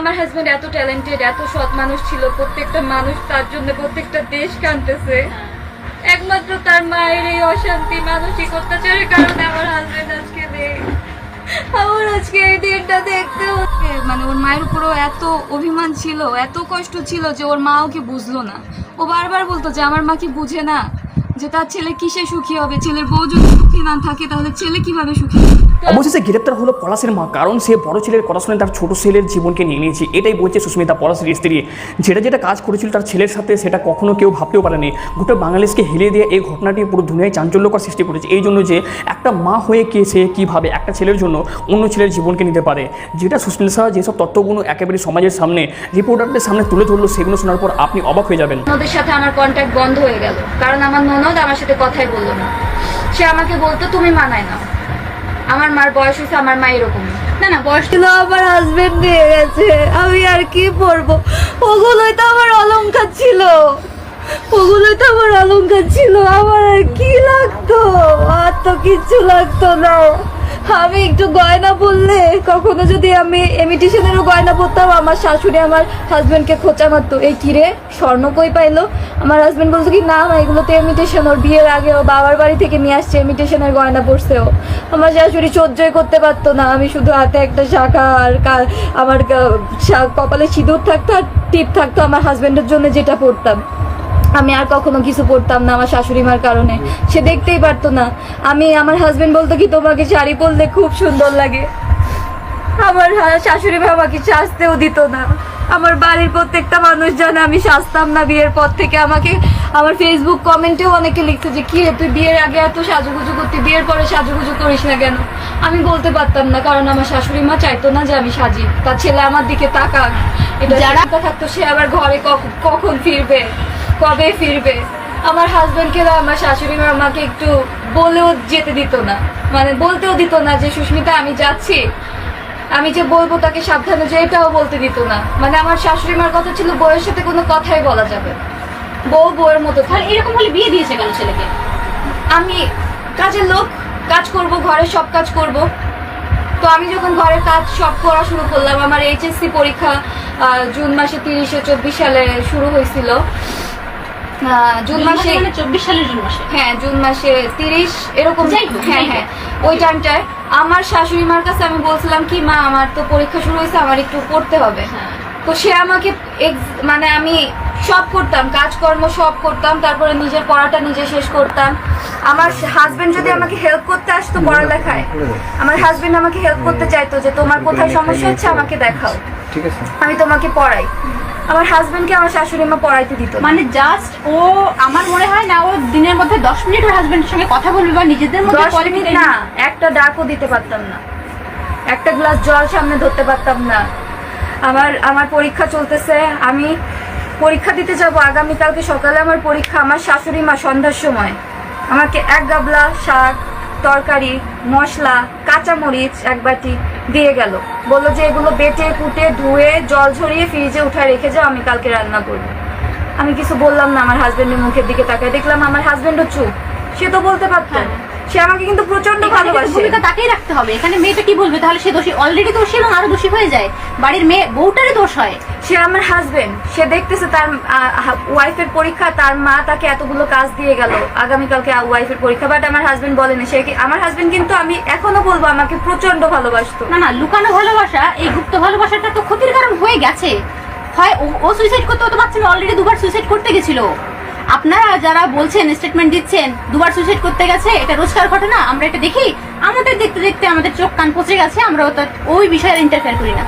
আমার হাজবেন্ড এত ট্যালেন্টেড এত সৎ মানুষ ছিল, প্রত্যেকটা মানুষ তার জন্য প্রত্যেকটা দেশ কানতেছে। একমাত্র তার মায়ের এই অশান্তি মানসিক অত্যাচারের কারণে আমার হাজবেন্ড আজকে নেই। আমার আজকে মানে ওর মায়ের উপরও এত অভিমান ছিল, এত কষ্ট ছিল যে ওর মা ওকে বুঝলো না। ও বারবার বলতো যে আমার মা কি বুঝে না যে তার ছেলে কিসে সুখী হবে? ছেলের বউ যদি সুখী না থাকে তাহলে ছেলে কীভাবে সুখী? অবশেষে গ্রেপ্তার হলো পলাশের মা কারণ সে বড় ছেলের কথা শুনে তার ছোট ছেলের জীবনকে নিয়ে নিয়েছে। এটাই বলছে সুস্মিতা পলাশের স্ত্রী। যেটা যেটা কাজ করেছিল তার ছেলের সাথে সেটা কখনো কেউ ভাবতেও পারেনি। গোটা বাংলাদেশকে হেলিয়ে দিয়ে এই ঘটনাটি পুরো দুনিয়ায় চাঞ্চল্যকর সৃষ্টি করেছে। এই জন্য যে একটা মা হয়ে কে সে কীভাবে একটা ছেলের জন্য অন্য ছেলের জীবনকে নিতে পারে। যেটা সুস্মিতা শাহ যেসব তত্ত্বগুলো একেবারে সমাজের সামনে রিপোর্টারদের সামনে তুলে ধরলো সেগুলো শোনার পর আপনি অবাক হয়ে যাবেন। ওদের সাথে আমার কন্ট্যাক্ট বন্ধ হয়ে গেল। কারণ আমার ননদ আমার সাথে কথাই বলল না। সে আমাকে বলতো, তুমি মানায় না আমার মার বয়স হয়েছে, আমার মা এরকম না না, বয়স ছিল, আমার হাজবেন্ড নিয়ে গেছে। আমি আর কি পরবো? ওগুলোই তো আমার অলঙ্কার ছিল। ওগুলোই তো আমার অলংকার ছিল। আমার আর কি লাগতো? আর তো কিচ্ছু লাগতো না। আমি একটু গয়না পরলে কখনো যদি আমি এমিটেশনেরও গয়না পরতাম, আমার শাশুড়ি আমার হাজবেন্ডকে খোঁচা মারতো। এই কিরে, স্বর্ণ কই পাইলো? আমার হাজব্যান্ড বলতো কি, না এগুলো তো এমিটেশন ওর বিয়ের আগে ও বাবার বাড়ি থেকে নিয়ে আসছে এমিটেশনের গয়না পরছে ও। আমার শাশুড়ি সহ্যই করতে পারতো না, আমি শুধু হাতে একটা শাখা আর আমার কপালে সিঁদুর থাকতো আর টিপ থাকতো আমার হাজবেন্ডের জন্য যেটা পরতাম। আমি আর কখনো কিছু পরতাম না আমার শাশুড়ি মার কারণে। সে দেখতেই পারতো না। আমি আমার হাজবেন্ড বলতো কি তোমাকে শাড়ি পরলে খুব সুন্দর লাগে। আমার শাশুড়ি মা আমাকে সাজতেও দিত না। আমার বাড়ির প্রত্যেকটা মানুষ জানে আমি সাজতাম না বিয়ের পর থেকে। আমাকে আমার ফেসবুক কমেন্টেও অনেকে লিখছে যে কি তুই বিয়ের আগে এত সাজুগুজু করতে বিয়ের পরে সাজুগুজু করিস না কেন? আমি বলতে পারতাম না কারণ আমার শাশুড়ি মা চাইতো না যে আমি সাজি। তার ছেলে আমার দিকে তাকাক। এটা যারা থাকতো সে আবার ঘরে কখ- কখন ফিরবে? কবে ফিরবে? আমার হাজবেন্ডকে আমার শাশুড়ি মা আমাকে একটু বলেও যেতে দিত না। মানে বলতেও দিত না যে, সুস্মিতা, আমি যাচ্ছি। আমি যে বলব তাকে সাবধানে যে এটাও বলতে দিত না। মানে আমার শাশুড়ি মার কথা ছিল, বউয়ের সাথে কোনো কথাই বলা যাবে বউ বউয়ের মতো। তাহলে এরকম হলে বিয়ে দিয়েছে কেন ছেলেকে? আমি কাজের লোক, কাজ করব, ঘরে সব কাজ করব। তো আমি যখন ঘরের কাজ সব করা শুরু করলাম, আমার এইচএসসি পরীক্ষা জুন মাসে তিরিশে চব্বিশ সালে শুরু হয়েছিল। জুন মাসে মানে চব্বিশ সালের জুন মাসে। হ্যাঁ জুন মাসে তিরিশ এরকম হ্যাঁ হ্যাঁ। ওই টাইমটায় আমার শাশুড়ি মার কাছে আমি বলছিলাম কি মা আমার তো পরীক্ষা শুরু হয়েছে আমার একটু পড়তে হবে। হ্যাঁ। তো সে আমাকে মানে আমি সব করতাম কাজকর্ম সব করতাম তারপরে নিজের পড়াটা নিজে শেষ করতাম। আমার হাজবেন্ড যদি আমাকে হেল্প করতে আসতো পড়ালেখায় আমার হাজবেন্ড আমাকে হেল্প করতে চাইতো যে তোমার কোথায় সমস্যা হচ্ছে আমাকে দেখাও। আমি তোমাকে পড়াই। আমার হাজবেন্ডকে আমার শাশুড়ি মা পড়াইতে দিত। মানে জাস্ট ও আমার মনে হয় না ও দিনের মধ্যে দশ মিনিট ওর হাজবেন্ডের সঙ্গে কথা বলবে বা নিজেদের মধ্যে দশ মিনিট না একটা ডাকও দিতে পারতাম না। একটা গ্লাস জল সামনে ধরতে পারতাম না। আমার আমার পরীক্ষা চলতেছে আমি পরীক্ষা দিতে যাব আগামীকালকে সকালে আমার পরীক্ষা আমার শাশুড়ি মা সন্ধ্যার সময়। আমাকে এক গাবলা শাক তরকারি মশলা কাঁচামরিচ এক বাটি দিয়ে গেল। বলল যে এগুলো বেটে, কুটে, ধুয়ে, জল ঝরিয়ে ফ্রিজে উঠায় রেখে যাও, আমি কালকে রান্না করব। আমি কিছু বললাম না আমার হাজব্যান্ডের মুখের দিকে তাকায়। দেখলাম আমার হাজবেন্ডও চুপ। সে তো বলতে পারতো। হ্যাঁ। সে আমাকে কিন্তু প্রচণ্ড ভালোবাসে। ভূমিকা তাকেই রাখতে হবে। এখানে মেয়েটা কি বলবে? তাহলে সে দোষী অলরেডি দোষী এবং আরও দোষী হয়ে যায়। বাড়ির মেয়ে বউটারই দোষ হয়। সে আমার হাজবেন্ড সে দেখতেছে তার ওয়াইফের পরীক্ষা তার মা তাকে এতগুলো কাজ দিয়ে গেল। আগামীকালকে ওয়াইফের পরীক্ষা। বাট আমার হাজবেন্ড বলেনি। সে কি- আমার হাজবেন্ড কিন্তু আমি এখনও বলব আমাকে প্রচণ্ড ভালোবাসতো। না না লুকানো ভালোবাসা এই গুপ্ত ভালোবাসাটা তো ক্ষতির কারণ হয়ে গেছে। হয় ও- ও সুইসাইড করতে হতে পারছে না অলরেডি দুবার সুইসাইড করতে গেছিল। আপনারা যারা বলছেন স্টেটমেন্ট দিচ্ছেন, দুবার সুইসাইড করতে গেছে, এটা রোজকার ঘটনা, আমরা এটা দেখি। আমাদের দেখতে দেখতে আমাদের চোখ, কান পচে গেছে, আমরা ওই বিষয়ে ইন্টারফেয়ার করি না।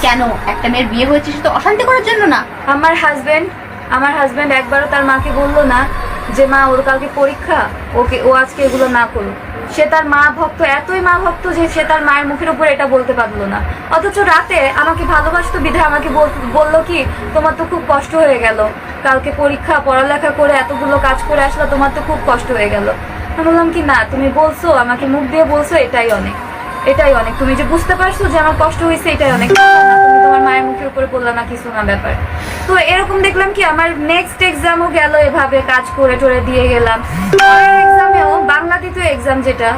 কেন? একটা মেয়ের বিয়ে হয়েছে, সে তো অশান্তি করার জন্য না। আমার হাজবেন্ড আমার হাজবেন্ড একবারও তার মাকে বলল না যে, মা, ওর কালকে পরীক্ষা, ওকে, ও আজকে এগুলো না করুক। সে তার মা ভক্ত, এতই মা ভক্ত যে, সে তার মায়ের মুখের উপর এটা বলতে পারল না। অথচ রাতে আমাকে ভালোবাসতো বিধায় আমাকে বল- বলল কি, তোমার তো খুব কষ্ট হয়ে গেল। কালকে পরীক্ষা, পড়ালেখা করে এতগুলো কাজ করে আসলে, তোমার তো খুব কষ্ট হয়ে গেল। আমি বললাম কি, না, তুমি বলছো, আমাকে মুখ দিয়ে বলছো, এটাই অনেক। এটাই অনেক। তুমি যে বুঝতে পারছ যে আমার কষ্ট হয়েছে, এটাই অনেক। তোমার মায়ের মুখের উপরে বললা না, কিছু না ব্যাপার। তো এরকম দেখলাম কি, আমার নেক্সট এক্সামও গেল এভাবে, কাজ করে টরে দিয়ে গেলাম। এক্সামেও বাংলা দ্বিতীয় এক্সাম যেটা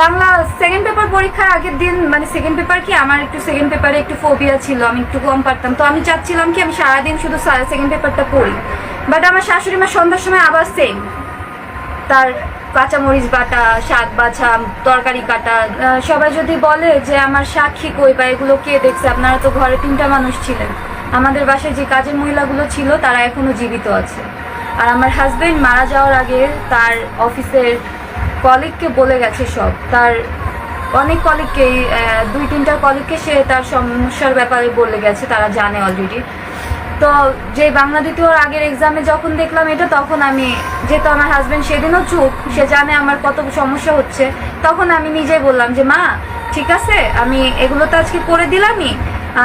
বাংলা সেকেন্ড পেপার পরীক্ষার আগের দিন মানে সেকেন্ড পেপার কি, আমার একটু সেকেন্ড পেপারে একটু ফোবিয়া ছিল, আমি একটু কম পারতাম। তো আমি চাচ্ছিলাম কি, আমি সারাদিন শুধু সেকেন্ড পেপারটা পড়ি। বাট আমার শাশুড়ি মা সন্ধ্যার সময় আবার সেম তার কাঁচামরিচ বাটা, শাক বাছা তরকারি কাটা সবাই যদি বলে যে আমার সাক্ষী কই বা এগুলো কে দেখছে, আপনারা তো ঘরে তিনটা মানুষ ছিলেন। আমাদের বাসায় যে কাজের মহিলাগুলো ছিল, তারা এখনও জীবিত আছে। আর আমার হাজবেন্ড মারা যাওয়ার আগে তার অফিসের কলিগকে বলে গেছে সব। তার অনেক কলিগকেই দুই তিনটা কলিগকে সে তার সমস্যার ব্যাপারে বলে গেছে, তারা জানে অলরেডি তো যে বাংলা দ্বিতীয় আগের এক্সামে যখন দেখলাম এটা, তখন আমি, যেহেতু আমার হাজব্যান্ড সেদিনও চুপ, সে জানে আমার কত সমস্যা হচ্ছে, তখন আমি নিজেই বললাম যে, মা, ঠিক আছে, আমি এগুলো তো আজকে করে দিলামই।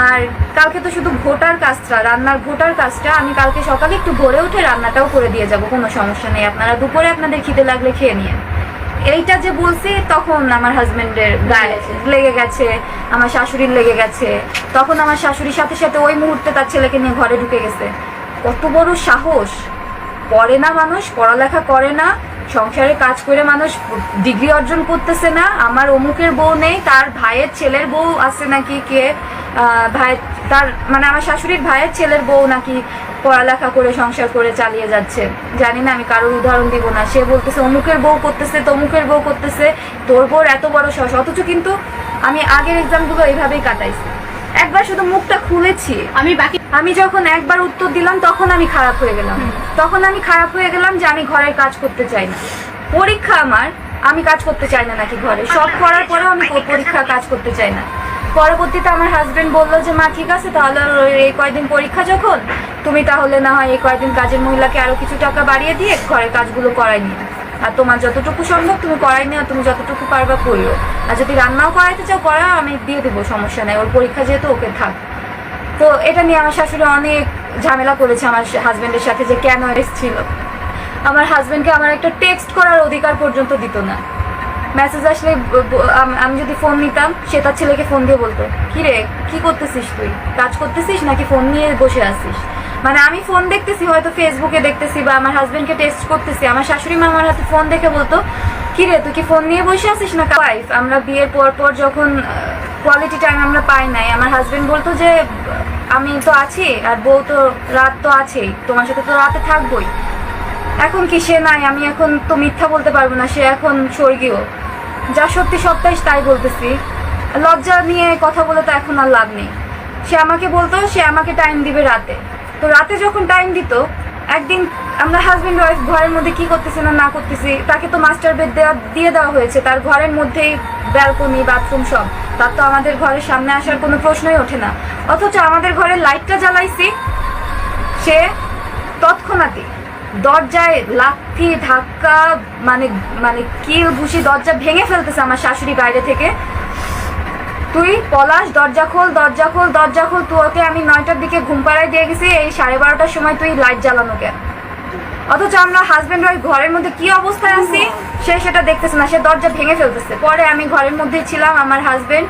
আর কালকে তো শুধু ভোটার কাজটা, রান্নার ভোটার কাজটা, আমি কালকে সকালে একটু ভোরে উঠে রান্নাটাও করে দিয়ে যাব, কোনো সমস্যা নেই। আপনারা দুপুরে আপনাদের খিদে লাগলে খেয়ে নিয়ে এইটা যে বলছি, তখন আমার হাজবেন্ডের গায়ে লেগে গেছে, আমার শাশুড়ির লেগে গেছে। তখন আমার শাশুড়ির সাথে সাথে ওই মুহূর্তে তার ছেলেকে নিয়ে ঘরে ঢুকে গেছে। কত বড় সাহস! পড়ে না মানুষ, পড়ালেখা করে না, সংসারে কাজ করে মানুষ, ডিগ্রি অর্জন করতেছে না। আমার অমুকের বউ নেই, তার ভাইয়ের ছেলের বউ আছে নাকি কে? ভাই তার মানে আমার শাশুড়ির ভাইয়ের ছেলের বউ নাকি পড়ালেখা করে সংসার করে চালিয়ে যাচ্ছে। জানি না আমি কারোর উদাহরণ দিব না। সে বলতেছে অমুকের বউ করতেছে তমুকের বউ করতেছে তোর বউর এত বড় সাহস। অথচ কিন্তু আমি আগের এক্সামগুলো এইভাবেই কাটাইছি। একবার শুধু মুখটা খুলেছি। আমি বাকি আমি যখন একবার উত্তর দিলাম তখন আমি খারাপ হয়ে গেলাম। তখন আমি খারাপ হয়ে গেলাম যে আমি ঘরের কাজ করতে চাই না। পরীক্ষা আমার আমি কাজ করতে চাই না নাকি ঘরে? সব করার পরেও আমি প- পরীক্ষার কাজ করতে চাই না। পরবর্তীতে আমার হাজব্যান্ড বলল যে, মা, ঠিক আছে, তাহলে এই কয়দিন পরীক্ষা যখন, তুমি তাহলে না হয় এই কয়দিন কাজের মহিলাকে আরও কিছু টাকা বাড়িয়ে দিয়ে ঘরের কাজগুলো করাই নিও। আর তোমার যতটুকু সম্ভব তুমি করাই নিও তুমি যতটুকু পারবা করিও। আর যদি রান্নাও করাইতে চাও করা আমি দিয়ে দেবো, সমস্যা নেই, ওর পরীক্ষা যেহেতু ওকে থাক তো এটা নিয়ে আমার শাশুড়ি অনেক ঝামেলা করেছে আমার হাজব্যান্ডের সাথে যে কেন এসেছিল। আমার হাজব্যান্ডকে আমার একটা টেক্সট করার অধিকার পর্যন্ত দিত না। মেসেজ আসলে আম- যদি ফোন নিতাম, সে তার ছেলেকে ফোন দিয়ে বলতো, কি রে, কি করতেছিস তুই? কাজ করতেছিস নাকি ফোন নিয়ে বসে আসিস মানে আমি ফোন দেখতেছি, হয়তো ফেসবুকে দেখতেছি বা আমার হাজবেন্ডকে টেক্সট করতেছি। আমার শাশুড়ি মা আমার হাতে ফোন দেখে বলতো, কি রে, তুই কি ফোন নিয়ে বসে আসিস না? ওয়াইফ আমরা বিয়ের পর পর যখন কোয়ালিটি টাইম আমরা পাই নাই, আমার হাজবেন্ড বলতো যে, আমি তো আছি, আর বউ তো, রাত তো আছেই, তোমার সাথে তো রাতে থাকবোই। এখন কি সে নাই? আমি এখন তো মিথ্যা বলতে পারব না, সে এখন স্বর্গীয়। যা সত্যি সপ্তাহে তাই বলতেছি। লজ্জা নিয়ে কথা বলে তো এখন আর লাভ নেই। সে আমাকে বলতো, সে আমাকে টাইম দিবে রাতে। তো রাতে যখন টাইম দিত, একদিন আমরা হাজব্যান্ড ওয়াইফ ঘরের মধ্যে কি করতেছি না না করতেছি, তাকে তো মাস্টার বেড দেওয়া দিয়ে দেওয়া হয়েছে। তার ঘরের মধ্যেই ব্যালকনি বাথরুম সব। তার তো আমাদের ঘরের সামনে আসার কোনো প্রশ্নই ওঠে না। অথচ আমাদের ঘরের লাইটটা জ্বালাইছি, সে তৎক্ষণাৎই। দরজায় লাথি, ধাক্কা মানে মানে কিল ঘুষি দরজা ভেঙে ফেলতেছে আমার শাশুড়ি বাইরে থেকে। তুই পলাশ, দরজা খোল দরজা খোল দরজা খোল, তুই ওকে আমি নয়টার দিকে ঘুম পাড়ায় দিয়ে গেছি, এই সাড়ে বারোটার সময় তুই লাইট জ্বালানো কেন? অথচ আমরা হাজব্যান্ড ওয়াইফ ঘরের মধ্যে কি অবস্থায় আছি, সে সেটা দেখতেছে না, সে দরজা ভেঙে ফেলতেছে। পরে আমি ঘরের মধ্যেই ছিলাম, আমার হাজবেন্ড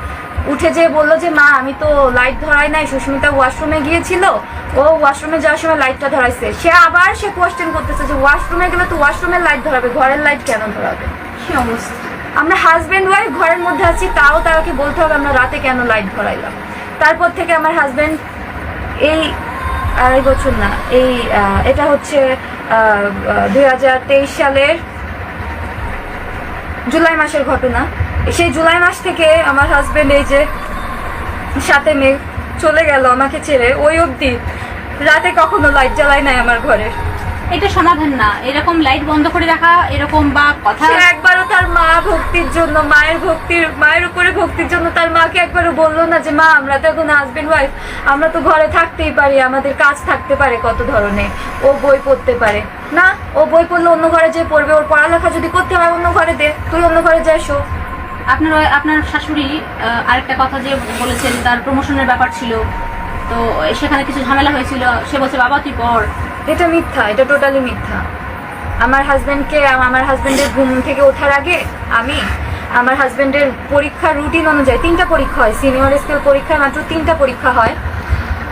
উঠে যেয়ে বলল যে মা আমি তো লাইট ধরাই নাই সুস্মিতা ওয়াশরুমে গিয়েছিল। ও ওয়াশরুমে যাওয়ার সময় লাইটটা ধরাইছে। সে আবার সে কোয়েশ্চেন করতেছে যে ওয়াশরুমে গেলে তো ওয়াশরুমের লাইট ধরাবে ঘরের লাইট কেন ধরাবে? কি অবস্থা? আমরা হাজব্যান্ড ওয়াইফ ঘরের মধ্যে আছি তাও তাকে বলতে হবে আমরা রাতে কেন লাইট ধরাইলাম? তারপর থেকে আমার হাজবেন্ড এই আড়াই বছর না এই এটা হচ্ছে দুই হাজার তেইশ সালের জুলাই মাসের ঘটনা। সেই জুলাই মাস থেকে আমার হাজবেন্ড এই যে সাথে মেয়ে চলে গেল আমাকে ছেড়ে ওই অবধি রাতে কখনো লাইট জ্বালায় নাই আমার ঘরে। এটা সমাধান না। এরকম লাইট বন্ধ করে রাখা এরকম বা কথা একবারও তার মা ভক্তির জন্য মায়ের ভক্তির মায়ের উপরে ভক্তির জন্য তার মাকে একবারও বলল না যে মা আমরা তো এখন হাজবেন্ড ওয়াইফ আমরা তো ঘরে থাকতেই পারি আমাদের কাজ থাকতে পারে কত ধরনের। ও বই পড়তে পারে। না ও বই পড়লে অন্য ঘরে যে পড়বে ওর পড়ালেখা যদি করতে হয় অন্য ঘরে দে তুই অন্য ঘরে যাই শো আপনার আপনার শাশুড়ি আরেকটা কথা যে বলেছেন, তার প্রমোশনের ব্যাপার ছিল। তো সেখানে কিছু ঝামেলা হয়েছিল। সে বলছে, বাবা, তুই পর এটা মিথ্যা, এটা টোটালি মিথ্যা। আমার হাজব্যান্ডকে আমার হাজব্যান্ডের ঘুম থেকে ওঠার আগে আমি আমার হাজব্যান্ডের পরীক্ষার রুটিন অনুযায়ী, তিনটা পরীক্ষা হয় সিনিয়র স্কেল পরীক্ষায় মাত্র তিনটা পরীক্ষা হয়।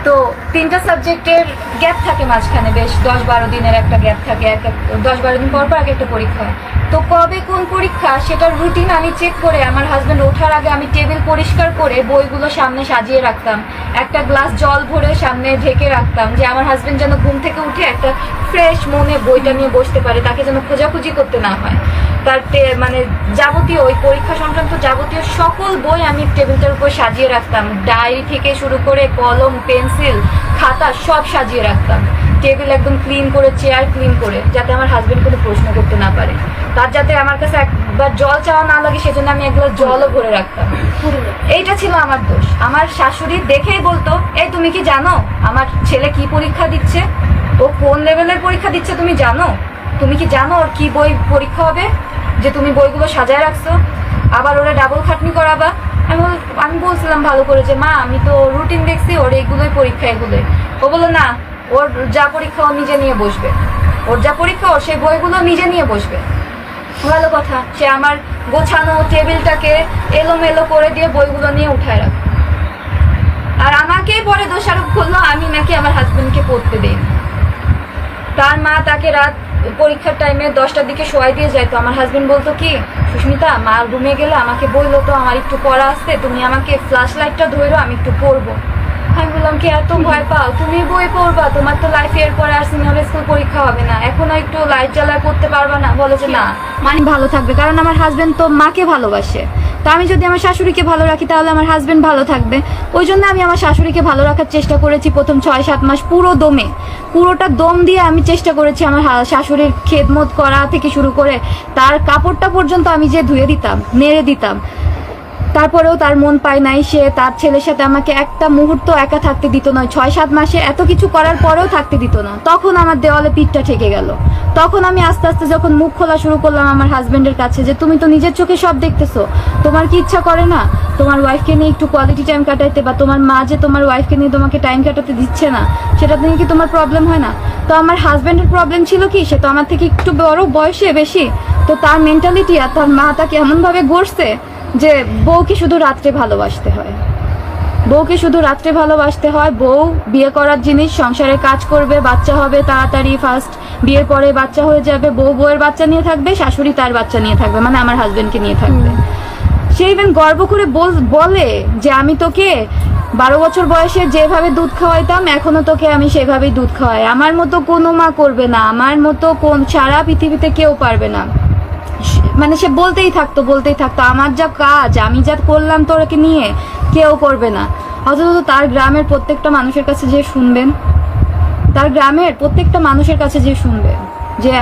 তো তিনটা সাবজেক্টের গ্যাপ থাকে মাঝখানে, বেশ দশ বারো দিনের একটা গ্যাপ থাকে, এক দশ বারো দিন পর পর এক একটা পরীক্ষা তো কবে কোন পরীক্ষা, সেটার রুটিন আমি চেক করে আমার হাজব্যান্ড ওঠার আগে আমি টেবিল পরিষ্কার করে বইগুলো সামনে সাজিয়ে রাখতাম। একটা গ্লাস জল ভরে সামনে ঢেকে রাখতাম যে আমার হাজব্যান্ড যেন ঘুম থেকে উঠে একটা ফ্রেশ মনে বইটা নিয়ে বসতে পারে, তাকে যেন খোঁজাখুঁজি করতে না হয়। তার মানে যাবতীয় ওই পরীক্ষা সংক্রান্ত যাবতীয় সকল বই আমি টেবিলটার উপর সাজিয়ে রাখতাম। ডায়েরি থেকে শুরু করে কলম, পেন্সিল, খাতা সব সাজিয়ে রাখতাম। টেবিল একদম ক্লিন করে, চেয়ার ক্লিন করে, যাতে আমার হাজবেন্ড কোনো প্রশ্ন করতে না পারে। তার যাতে আমার কাছে একবার জল চাওয়া না লাগে, সেজন্য আমি এক গ্লাস জলও ভরে রাখতাম। এইটা ছিল আমার দোষ। আমার শাশুড়ি দেখেই বলতো, এই, তুমি কি জানো? আমার ছেলে কি পরীক্ষা দিচ্ছে? ও কোন লেভেলের পরীক্ষা দিচ্ছে তুমি জানো? তুমি কি জানো ওর কি বই পরীক্ষা হবে? যে তুমি বইগুলো সাজায় রাখছো, আবার ওরা ডাবল খাটনি করাবা? আমি আমি বলছিলাম ভালো করে যে, মা, আমি তো রুটিন দেখছি, ওর এইগুলোই পরীক্ষা, এগুলোই। ও বলল, না, ওর যা পরীক্ষা ও নিজে নিয়ে বসবে। ওর যা পরীক্ষা, ওর সেই বইগুলো নিজে নিয়ে বসবে। ভালো কথা, সে আমার গোছানো টেবিলটাকে এলোমেলো করে দিয়ে বইগুলো নিয়ে উঠায় রাখে। আর আমাকেই পরে দোষারোপ করল, আমি নাকি আমার হাজবেন্ডকে পড়তে দিই তার মা তাকে রাত পরীক্ষার টাইমে দশটার দিকে শোয়াই দিয়ে যাইতো আমার হাজবেন্ড বলতো, কি, সুস্মিতা, মা রুমে গেলে, আমাকে বলল তো আমার একটু পড়া আসতে তুমি আমাকে ফ্ল্যাশ লাইটটা ধরো আমি একটু পড়ব। আমি বললাম, কি, এত ভয় পাও? তুমি বই পড়বা, তোমার তো লাইফে এরপরে আর সিনিয়র স্কুল পরীক্ষা হবে না। এখনও একটু লাইট জ্বালায় করতে পারবা না? বলে যে, না মানে ভালো থাকবে, কারণ আমার হাজবেন্ড তো মাকে ভালোবাসে। তো আমি যদি আমার শাশুড়িকে ভালো রাখি, তাহলে আমার হাজবেন্ড ভালো থাকবে। ওই জন্য আমি আমার শাশুড়িকে ভালো রাখার চেষ্টা করেছি প্রথম ছয় সাত মাস পুরো দমে। পুরোটা দম দিয়ে আমি চেষ্টা করেছি আমার শাশুড়ির খেদমত করা থেকে শুরু করে, তার কাপড়টা পর্যন্ত আমি যে ধুয়ে দিতাম নেড়ে দিতাম তারপরেও তার মন পায় নাই, সে তার ছেলের সাথে আমাকে একটা মুহূর্ত একা থাকতে দিত না, ছয় সাত মাসে এত কিছু করার পরেও থাকতে দিত না। তখন আমার দেওয়ালে পিঠটা ঠেকে গেল। তখন আমি আস্তে আস্তে যখন মুখ খোলা শুরু করলাম আমার হাজবেন্ডের কাছে যে, তুমি তো নিজের চোখে সব দেখতেছো। তোমার কি ইচ্ছা করে না? তোমার ওয়াইফকে নিয়ে একটু কোয়ালিটি টাইম কাটাইতে বা তোমার মা যে তোমার ওয়াইফকে নিয়ে তোমাকে টাইম কাটাতে দিচ্ছে না, সেটা নিয়ে কি তোমার প্রবলেম হয় না? তো আমার হাজবেন্ডের প্রবলেম ছিল কি? সে তো আমার থেকে একটু বড় বয়সে বেশি। তো তার মেন্টালিটি আর তার মা তাকে এমনভাবে গড়ছে যে বউকে শুধু রাত্রে ভালোবাসতে হয়। বউকে শুধু রাত্রে ভালোবাসতে হয় বউ বিয়ে করার জিনিস সংসারে কাজ করবে বাচ্চা হবে তাড়াতাড়ি ফার্স্ট বিয়ের পরে বাচ্চা হয়ে যাবে বউ বউয়ের বাচ্চা নিয়ে থাকবে শাশুড়ি তার বাচ্চা নিয়ে থাকবে মানে আমার হাজবেন্ডকে নিয়ে থাকবে। সে ইভেন গর্ব করে বল- বলে যে আমি তোকে বারো বছর বয়সে যেভাবে দুধ খাওয়াইতাম এখনও তোকে আমি সেভাবেই দুধ খাওয়াই। আমার মতো কোনো মা করবে না আমার মতো কোন সারা পৃথিবীতে কেউ পারবে না। মানে সে বলতেই থাকতো বলতেই থাকতো, আমার যা কাজ, আমি যা করলাম তো তোরকে নিয়ে কেউ করবে না। অথচ তার গ্রামের প্রত্যেকটা মানুষের কাছে যে শুনবেন, তার গ্রামের প্রত্যেকটা মানুষের কাছে যে শুনবেন, যে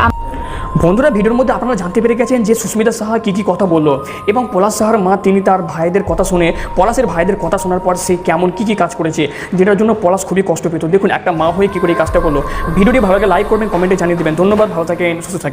বন্ধুরা, ভিডিওর মধ্যে আপনারা জানতে পেরে গেছেন যে সুস্মিতা সাহা কী কী কথা বলল এবং পলাশ সাহার মা, তিনি তার ভাইদের কথা শুনে, পলাশের ভাইদের কথা শোনার পর সে কেমন কী কী কাজ করেছে, যেটার জন্য পলাশ খুবই কষ্ট পেত। দেখুন, একটা মা হয়ে কী করে এই কাজটা করল। ভিডিওটি ভালো লাগে লাইক করবেন কমেন্টে জানিয়ে দেবেন। ধন্যবাদ, ভালো থাকেন, সুস্থ থাকেন।